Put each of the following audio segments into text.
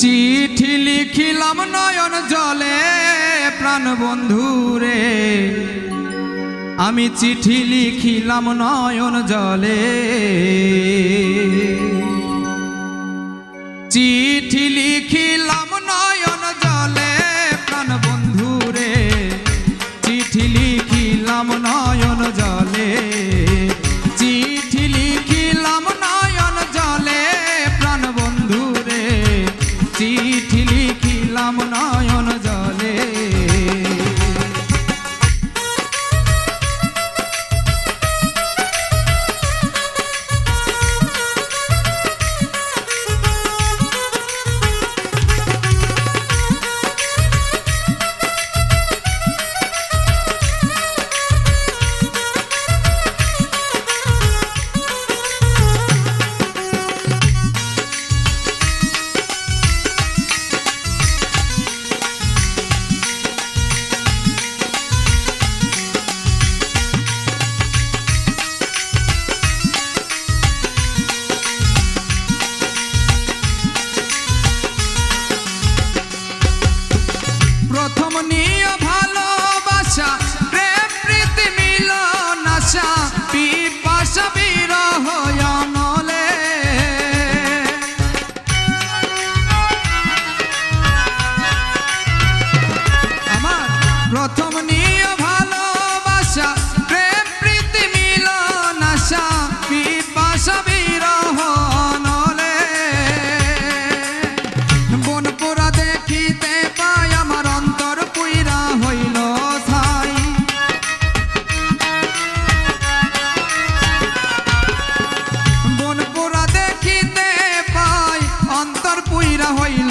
চিঠি লিখিলাম নয়ন জলে, প্রাণ বন্ধুরে আমি চিঠি লিখিলাম নয়ন জলে। চিঠি লিখিলাম নয়ন জলে।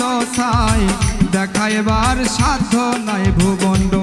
কোথায় দেখাইবার সাধ্য নাই ভূগণ্ড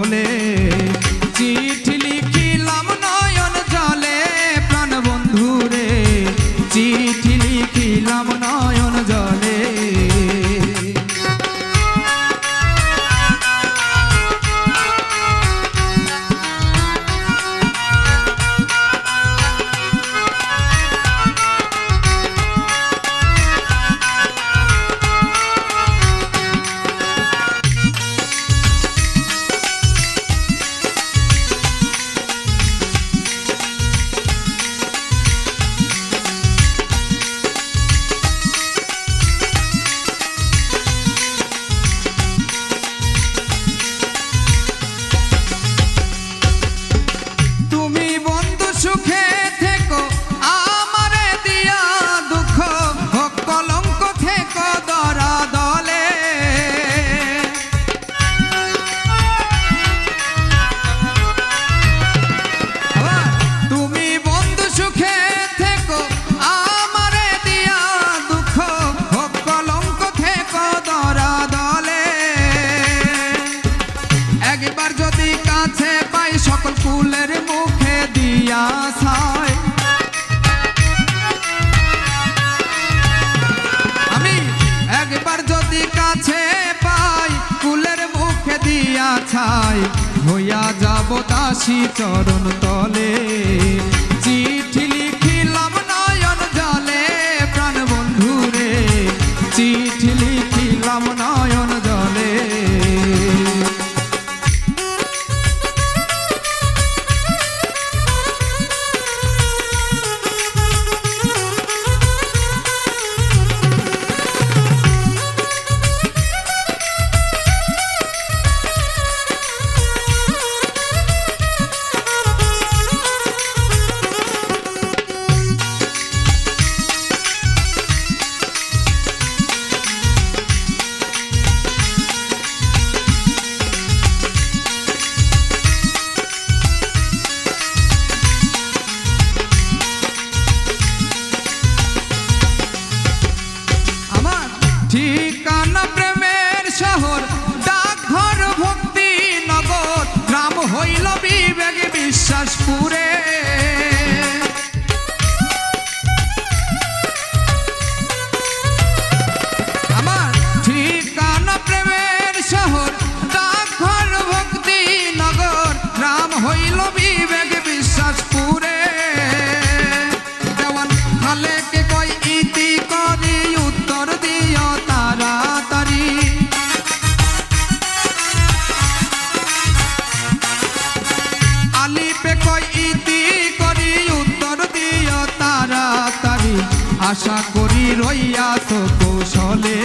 সকল ফুলের মুখে দিয়া ছায় আমি একবার যদি কাছে পাই, ফুলের মুখে দিয়া ছাই। হইয়া যাব দাসী চরণ তলে। চির I'll আশা করি রইয়াছ কৌশলে